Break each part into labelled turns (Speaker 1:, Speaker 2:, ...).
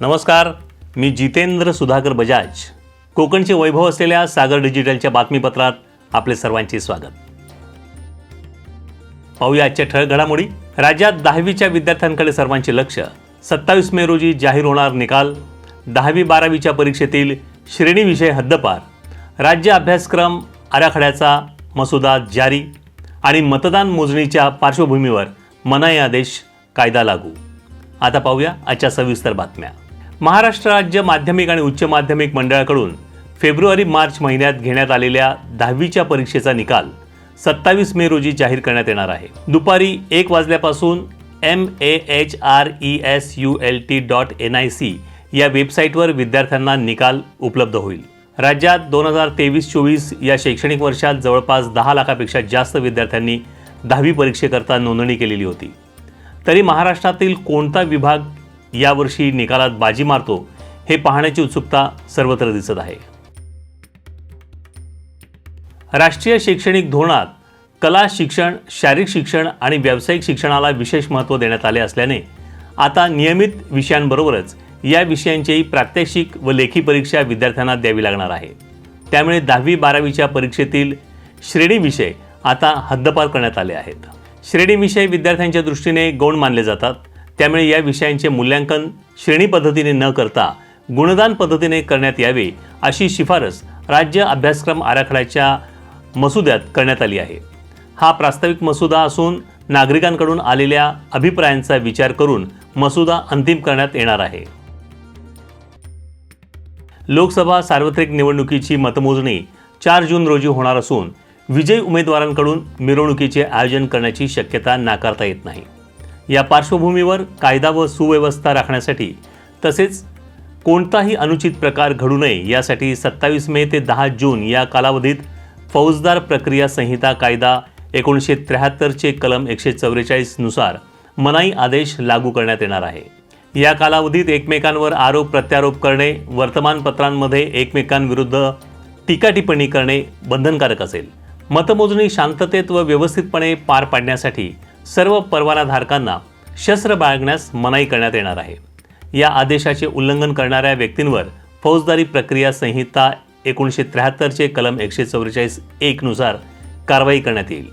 Speaker 1: नमस्कार मी जितेंद्र सुधाकर बजाज. कोकणचे वैभव असलेल्या सागर डिजिटलच्या बातमीपत्रात आपले सर्वांचे स्वागत. पाहूया आजच्या ठळक घडामोडी. राज्यात दहावीच्या विद्यार्थ्यांकडे सर्वांचे लक्ष. सत्तावीस मे रोजी जाहीर होणार निकाल. दहावी बारावीच्या परीक्षेतील श्रेणी विषय हद्दपार. राज्य अभ्यासक्रम आराखड्याचा मसुदा जारी आणि मतदान मोजणीच्या पार्श्वभूमीवर मनाई आदेश कायदा लागू. आता पाहूया आजच्या सविस्तर बातम्या. महाराष्ट्र राज्य माध्यमिक आणि उच्च माध्यमिक मंडळाकडून फेब्रुवारी मार्च महिन्यात घेण्यात आलेल्या दहावीच्या परीक्षेचा निकाल सत्तावीस मे रोजी जाहीर करण्यात येणार आहे. दुपारी एक वाजल्यापासून M A H R E S U L T dot N I C या वेबसाईटवर विद्यार्थ्यांना निकाल उपलब्ध होईल. राज्यात दोन हजार तेवीस चोवीस या शैक्षणिक वर्षात जवळपास दहा लाखापेक्षा जास्त विद्यार्थ्यांनी दहावी परीक्षेकरता नोंदणी केलेली होती. तरी महाराष्ट्रातील कोणता विभाग यावर्षी निकालात बाजी मारतो हे पाहण्याची उत्सुकता सर्वत्र दिसत आहे. राष्ट्रीय शैक्षणिक धोरणात कला शिक्षण शारीरिक शिक्षण आणि व्यावसायिक शिक्षणाला विशेष महत्त्व देण्यात आले असल्याने आता नियमित विषयांबरोबरच या विषयांचीही प्रात्यक्षिक व लेखी परीक्षा विद्यार्थ्यांना द्यावी लागणार आहे. त्यामुळे दहावी बारावीच्या परीक्षेतील श्रेणी विषय आता हद्दपार करण्यात आले आहेत. श्रेणी विषय विद्यार्थ्यांच्या दृष्टीने गौण मानले जातात. त्यामुळे या विषयांचे मूल्यांकन श्रेणी पद्धतीने न करता गुणदान पद्धतीने करण्यात यावे अशी शिफारस राज्य अभ्यासक्रम आराखड्याच्या मसुद्यात करण्यात आली आहे. हा प्रास्ताविक मसुदा असून नागरिकांकडून आलेल्या अभिप्रायांचा विचार करून मसुदा अंतिम करण्यात येणार आहे. लोकसभा सार्वत्रिक निवडणुकीची मतमोजणी चार जून रोजी होणार असून विजयी उमेदवारांकडून मिरवणुकीचे आयोजन करण्याची शक्यता नाकारता येत नाही. या पार्श्वभूमीवर कायदा व सुव्यवस्था राखण्यासाठी तसेच कोणताही अनुचित प्रकार घडू नये यासाठी सत्तावीस मे ते दहा जून या कालावधीत फौजदार प्रक्रिया संहिता कायदा एकोणीसशे त्र्याहत्तरचे कलम एकशे चौवेचाळीसनुसार मनाई आदेश लागू करण्यात येणार आहे. या कालावधीत एकमेकांवर आरोप प्रत्यारोप करणे वर्तमानपत्रांमध्ये एकमेकांविरुद्ध टीका टिप्पणी करणे बंधनकारक असेल. मतमोजणी शांततेत व व्यवस्थितपणे पार पाडण्यासाठी सर्व परवानाधारकांना शस्त्र बाळगण्यास मनाई करण्यात येणार आहे. या आदेशाचे उल्लंघन करणाऱ्या व्यक्तींवर फौजदारी प्रक्रिया संहिता एकोणीसशे त्र्याहत्तरचे कलम एकशे चौवेचाळीस एकनुसार कारवाई करण्यात येईल.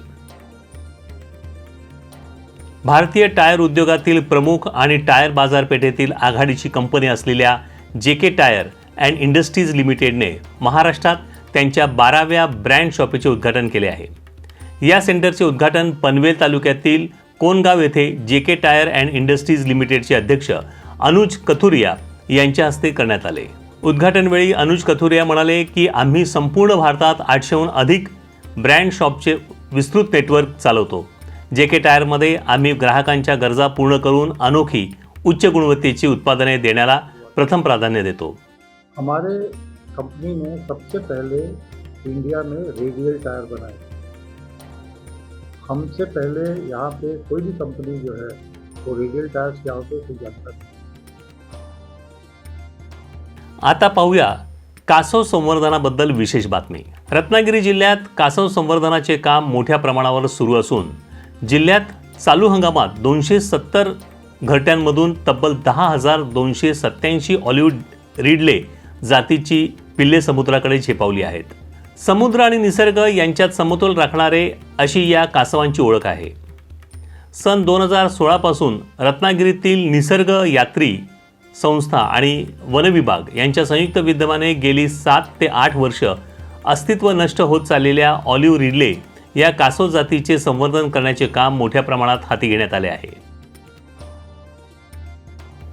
Speaker 1: भारतीय टायर उद्योगातील प्रमुख आणि टायर बाजारपेठेतील आघाडीची कंपनी असलेल्या J K tyre and industries लिमिटेडने महाराष्ट्रात त्यांच्या बाराव्या ब्रँड शॉपीचे उद्घाटन केले आहे. या सेंटरचे उद्घाटन पनवेल तालुक्यातील कोनगाव येथे J K tyre and industries लिमिटेडचे अध्यक्ष अनुज कथुरिया यांच्या हस्ते करण्यात आले. उद्घाटनवेळी अनुज कथुरिया म्हणाले की आम्ही संपूर्ण भारतात आठशेहून अधिक ब्रँड शॉपचे विस्तृत नेटवर्क चालवतो. जे के टायरमध्ये आम्ही ग्राहकांच्या गरजा पूर्ण करून अनोखी उच्च गुणवत्तेची उत्पादने देण्याला प्रथम प्राधान्य देतो.
Speaker 2: हमारे कंपनी ने सबसे पहले इंडिया में रेडियल टायर बनाए। हमसे पहले यहाँ पे कोई भी कंपनी जो है वो रेडियल टायर्स क्या होते हैं। जानता
Speaker 1: आता पाहूया कासव संवर्धनाबद्दल विशेष बातमी. रत्नागिरी जिल्ह्यात कासव संवर्धनाचे काम मोठ्या प्रमाणावर सुरू असून जिल्ह्यात चालू हंगामात दोनशे सत्तर घरट्यांमधून तब्बल दहा हजार दोनशे सत्याऐंशी ऑलिव्ह रिडले जातीची पिल्ले समुद्राकडे झेपावली आहेत. समुद्र आणि निसर्ग यांच्यात समतोल राखणारे अशी या कासवांची ओळख आहे. सन दोन हजार सोळापासून रत्नागिरीतील निसर्ग यात्री संस्था आणि वनविभाग यांच्या संयुक्त विद्यमाने गेली सात ते आठ वर्ष अस्तित्व नष्ट होत चाललेल्या ऑलिव्ह रिडले या कासव जातीचे संवर्धन करण्याचे काम मोठ्या प्रमाणात हाती घेण्यात आले आहे.